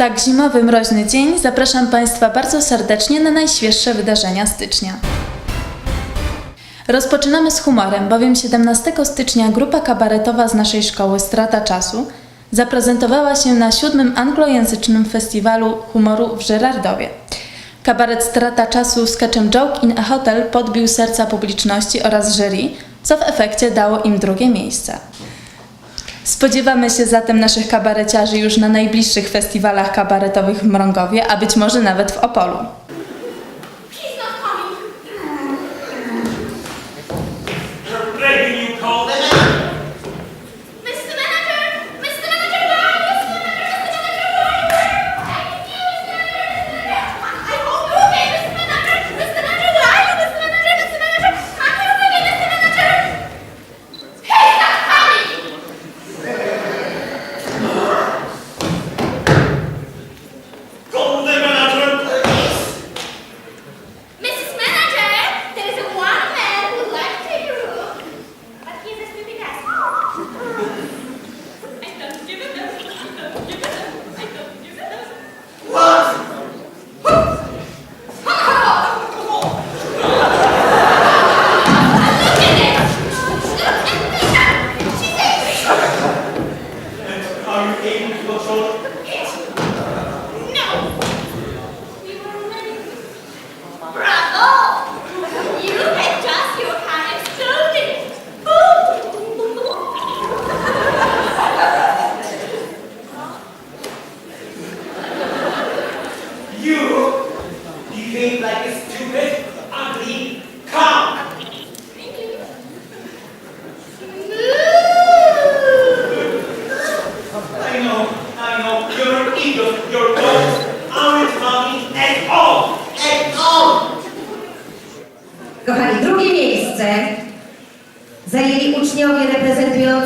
tak zimowy, mroźny dzień zapraszam Państwa bardzo serdecznie na najświeższe wydarzenia stycznia. Rozpoczynamy z humorem, bowiem 17 stycznia grupa kabaretowa z naszej szkoły Strata Czasu zaprezentowała się na siódmym anglojęzycznym festiwalu humoru w Żyrardowie. Kabaret Strata Czasu sketchem Joke in a Hotel podbił serca publiczności oraz jury, co w efekcie dało im drugie miejsce. Spodziewamy się zatem naszych kabareciarzy już na najbliższych festiwalach kabaretowych w Mrągowie, a być może nawet w Opolu.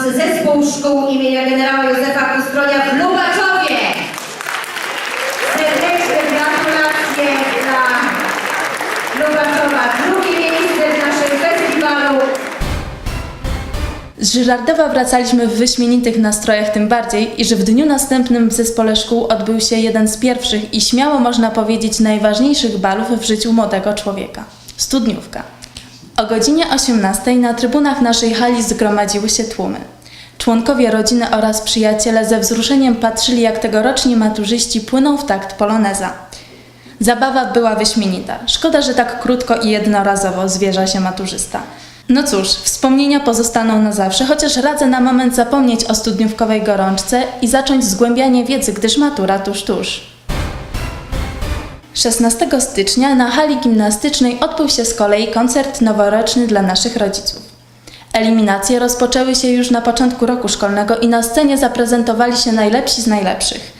Reprezentujący zespół szkół imienia generała Józefa Kustronia w Lubaczowie. Serdeczne gratulacje dla Lubaczowa. Drugie miejsce w naszym festiwalu. Z Żyrardowa wracaliśmy w wyśmienitych nastrojach tym bardziej, iż w dniu następnym w zespole szkół odbył się jeden z pierwszych i śmiało można powiedzieć najważniejszych balów w życiu młodego człowieka – studniówka. O godzinie 18 na trybunach naszej hali zgromadziły się tłumy. Członkowie rodziny oraz przyjaciele ze wzruszeniem patrzyli jak tegoroczni maturzyści płyną w takt poloneza. Zabawa była wyśmienita. Szkoda, że tak krótko i jednorazowo zwierza się maturzysta. No cóż, wspomnienia pozostaną na zawsze, chociaż radzę na moment zapomnieć o studniówkowej gorączce i zacząć zgłębianie wiedzy, gdyż matura tuż tuż. 16 stycznia na hali gimnastycznej odbył się z kolei koncert noworoczny dla naszych rodziców. Eliminacje rozpoczęły się już na początku roku szkolnego i na scenie zaprezentowali się najlepsi z najlepszych.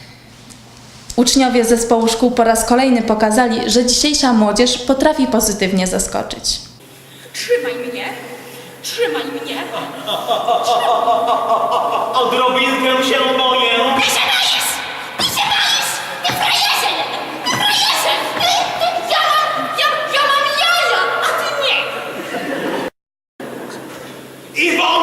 Uczniowie zespołu szkół po raz kolejny pokazali, że dzisiejsza młodzież potrafi pozytywnie zaskoczyć. Trzymaj mnie! Trzymaj mnie! Odrobinkę się boję. I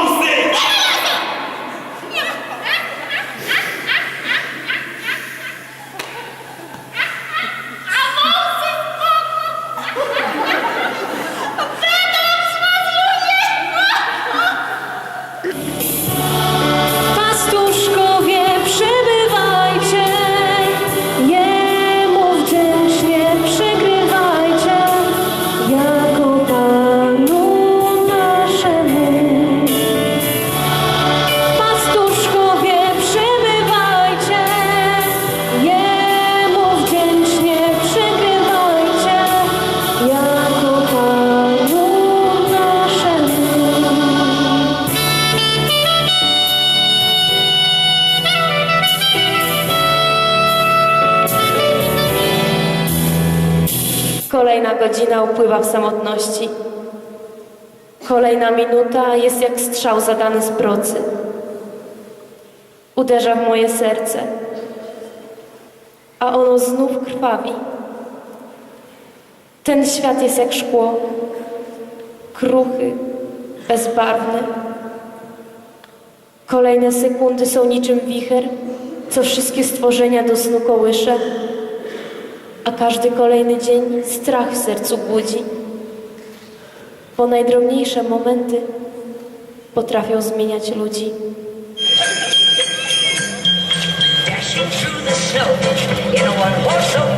Kolejna godzina upływa w samotności. Kolejna minuta jest jak strzał zadany z procy. Uderza w moje serce, a ono znów krwawi. Ten świat jest jak szkło, kruchy, bezbarwny. Kolejne sekundy są niczym wicher, co wszystkie stworzenia do snu kołysze, a każdy kolejny dzień strach w sercu budzi, bo najdrobniejsze momenty potrafią zmieniać ludzi. Dashing through the snow in a one-horse open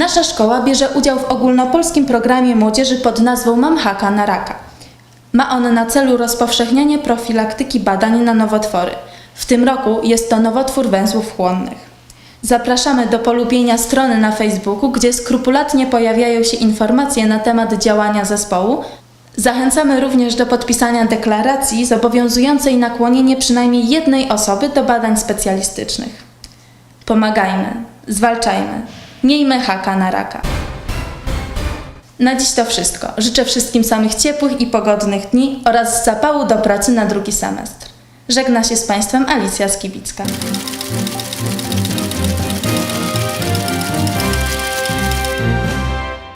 Nasza szkoła bierze udział w ogólnopolskim programie młodzieży pod nazwą Mam haka na raka. Ma on na celu rozpowszechnianie profilaktyki badań na nowotwory. W tym roku jest to nowotwór węzłów chłonnych. Zapraszamy do polubienia strony na Facebooku, gdzie skrupulatnie pojawiają się informacje na temat działania zespołu. Zachęcamy również do podpisania deklaracji zobowiązującej nakłonienie przynajmniej jednej osoby do badań specjalistycznych. Pomagajmy, zwalczajmy, miejmy haka na raka. Na dziś to wszystko. Życzę wszystkim samych ciepłych i pogodnych dni oraz zapału do pracy na drugi semestr. Żegna się z Państwem Alicja Skibicka.